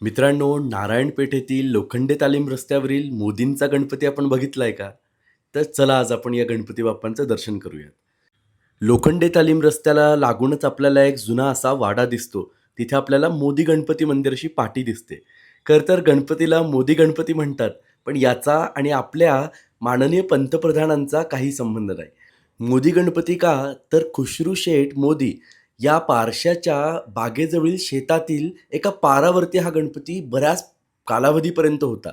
मित्रांनो नारायणपेठेतील लोखंडे तालीम रस्त्यावरील मोदींचा गणपती आपण बघितला आहे का? तर चला आज आपण या गणपती बाप्पांचं दर्शन करूयात. लोखंडे तालीम रस्त्याला लागूनच आपल्याला एक जुना असा वाडा दिसतो. तिथे आपल्याला मोदी गणपती मंदिराशी पाठी पाटी दिसते. खरं तर गणपतीला मोदी गणपती म्हणतात पण याचा आणि आपल्या माननीय पंतप्रधानांचा काही संबंध नाही. मोदी गणपती का? तर खुशरू शेठ मोदी या पारशाच्या बागेजवळील शेतातील एका पारावरती हा गणपती बऱ्याच कालावधीपर्यंत होता.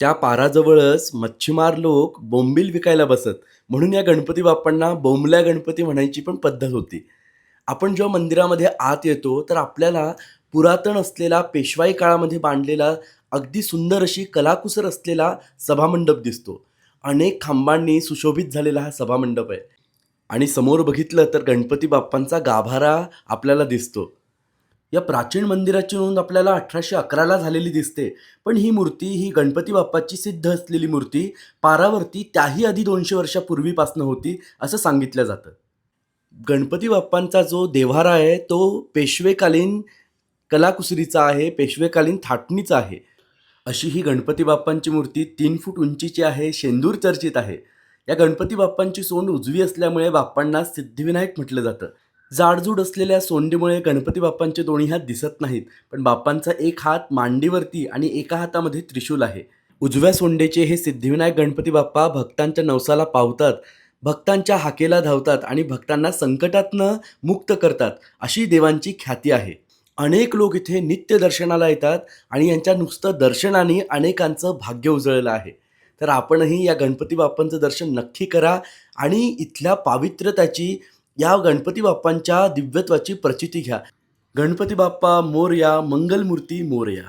त्या पाराजवळच मच्छीमार लोक बोंबील विकायला बसत म्हणून या गणपती बाप्पांना बोंबल्या गणपती म्हणायची पण पद्धत होती. आपण जेव्हा मंदिरामध्ये आत येतो तर आपल्याला पुरातन असलेला पेशवाई काळामध्ये बांधलेला अगदी सुंदर अशी कलाकुसर असलेला सभामंडप दिसतो. अनेक खांबांनी सुशोभित झालेला हा सभामंडप आहे. आणि समोर बघितलं तर गणपती बाप्पांचा गाभारा आपल्याला दिसतो. या प्राचीन मंदिराची नोंद आपल्याला अठराशे अकराला झालेली दिसते. पण ही मूर्ती ही गणपती बाप्पाची सिद्ध असलेली मूर्ती पारावरती त्याही आधी दोनशे वर्षापूर्वीपासनं होती असं सांगितलं जातं. गणपती बाप्पांचा जो देव्हारा आहे तो पेशवेकालीन कलाकुसरीचा आहे पेशवेकालीन थाटणीचा आहे. अशी ही गणपती बाप्पांची मूर्ती तीन फूट उंचीची आहे शेंदूर चर्चित आहे. या गणपती बाप्पांची सोंड उजवी असल्यामुळे बाप्पांना सिद्धिविनायक म्हटलं जातं. जाडजूड असलेल्या सोंडीमुळे गणपती बाप्पांचे दोन्ही हात दिसत नाहीत पण बाप्पांचा एक हात मांडीवरती आणि एका हातामध्ये त्रिशूल आहे. उजव्या सोंडेचे हे सिद्धिविनायक गणपती बाप्पा भक्तांच्या नवसाला पावतात भक्तांच्या हाकेला धावतात आणि भक्तांना संकटातनं मुक्त करतात अशी देवांची ख्याती आहे. अनेक लोक इथे नित्य दर्शनाला येतात आणि यांच्या नुसतं दर्शनाने अनेकांचं भाग्य उजळलं आहे. तर आपणही या गणपती बाप्पांचं दर्शन नक्की करा आणि इथल्या पावित्र्यताची या गणपती बाप्पांच्या दिव्यत्वाची प्रचिती घ्या. गणपती बाप्पा मोरया मंगलमूर्ती मोरया.